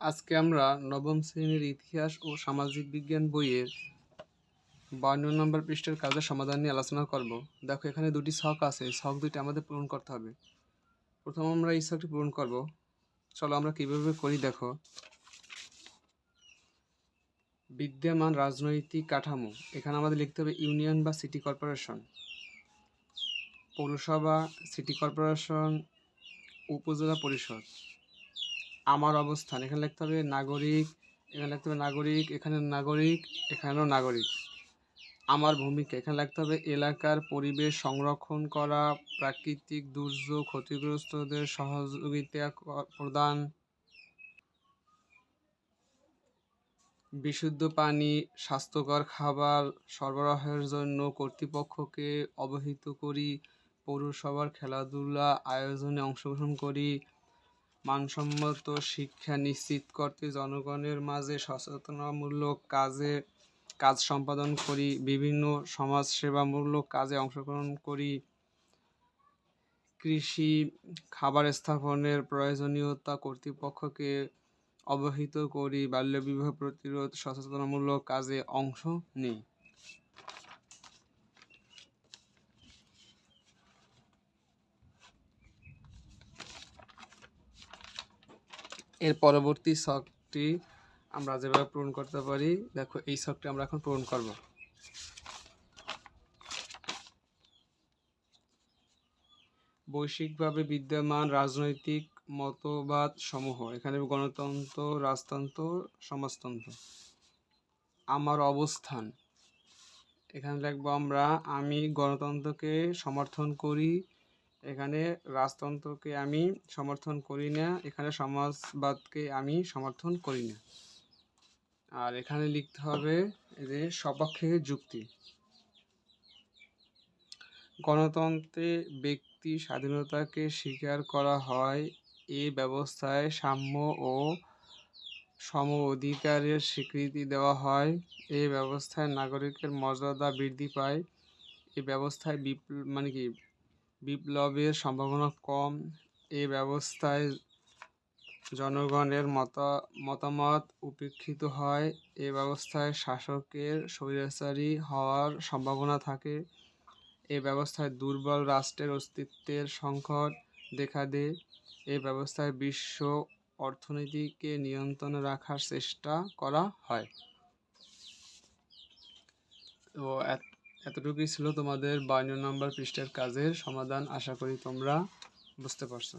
আজকে আমরা নবম শ্রেণির ইতিহাস ও সামাজিক বিজ্ঞান বইয়ের বান্ন নম্বর পৃষ্ঠের কাজের সমাধান নিয়ে আলোচনা করব। দেখো, এখানে দুটি শখ আছে। ছক দুটি আমাদের পূরণ করতে হবে। প্রথম আমরা এই শখটি পূরণ করব। চলো আমরা কীভাবে করি, দেখো। বিদ্যমান রাজনৈতিক কাঠামো। এখানে আমাদের লিখতে হবে ইউনিয়ন বা সিটি কর্পোরেশন। পৌরসভা, সিটি কর্পোরেশন, উপজেলা পরিষদ। আমার অবস্থান। এখানে লিখতে হবে নাগরিক, এখানে লিখতে হবে নাগরিক, এখানে নাগরিক, এখানেও নাগরিক। আমার ভূমিকা, এখানে লিখতে হবে এলাকার পরিবেশ সংরক্ষণ করা, প্রাকৃতিক দুর্যোগ ক্ষতিগ্রস্তদের সহযোগিতা প্রদান, বিশুদ্ধ পানি, স্বাস্থ্যকর খাবার সরবরাহের জন্য কর্তৃপক্ষকে অবহিত করি, পৌরসভার খেলাধুলা আয়োজনে অংশগ্রহণ করি মানসম্মত শিক্ষা নিশ্চিত করতে জনগণের মাঝে সচেতনতামূলক কাজে, কাজ সম্পাদন করি, বিভিন্ন সমাজসেবামূলক কাজে অংশগ্রহণ করি। কৃষি, খাবার স্থাপনের প্রয়োজনীয়তা কর্তৃপক্ষকে অবহিত করি, বাল্যবিবাহ প্রতিরোধ সচেতনমূলক কাজে অংশ নিই। এর পরবর্তী শখটি আমরা যেভাবে পূরণ করতে পারি, দেখো এই শখটি আমরা এখন পূরণ করব। বৈশ্বিকভাবে বিদ্যমান রাজনৈতিক মতবাদ সমূহ, এখানে গণতন্ত্র, রাজতন্ত্র, সমাজতন্ত্র। আমার অবস্থান, এখানে লিখব আমরা, আমি গণতন্ত্রকে সমর্থন করি এখানে রাজতন্ত্রকে আমি সমর্থন করি না, এখানে সমাজবাদকে আমি সমর্থন করি না। আর এখানে লিখতে হবে যে সপক্ষে যুক্তি। গণতন্ত্রে ব্যক্তি স্বাধীনতাকে স্বীকার করা হয় এ ব্যবস্থায় সাম্য ও সম অধিকারের স্বীকৃতি দেওয়া হয়। এই ব্যবস্থায় নাগরিকের মর্যাদা বৃদ্ধি পায়। এই ব্যবস্থায় বিপ্ল মানে কি বিপ্লবের সম্ভাবনা কম। এ ব্যবস্থায় জনগণের মতা, মতামত উপেক্ষিত হয়। এ ব্যবস্থায় শাসকের স্বৈরাচারী হওয়ার সম্ভাবনা থাকে। এ ব্যবস্থায় দুর্বল রাষ্ট্রের অস্তিত্বের সংকট দেখা দেয়। এ ব্যবস্থায় বিশ্ব অর্থনীতিকে নিয়ন্ত্রণে রাখার চেষ্টা করা হয়। তো এতটুকুই ছিল তোমাদের বাইন নম্বর পৃষ্ঠার কাজের সমাধান। আশা করি তোমরা বুঝতে পারছ।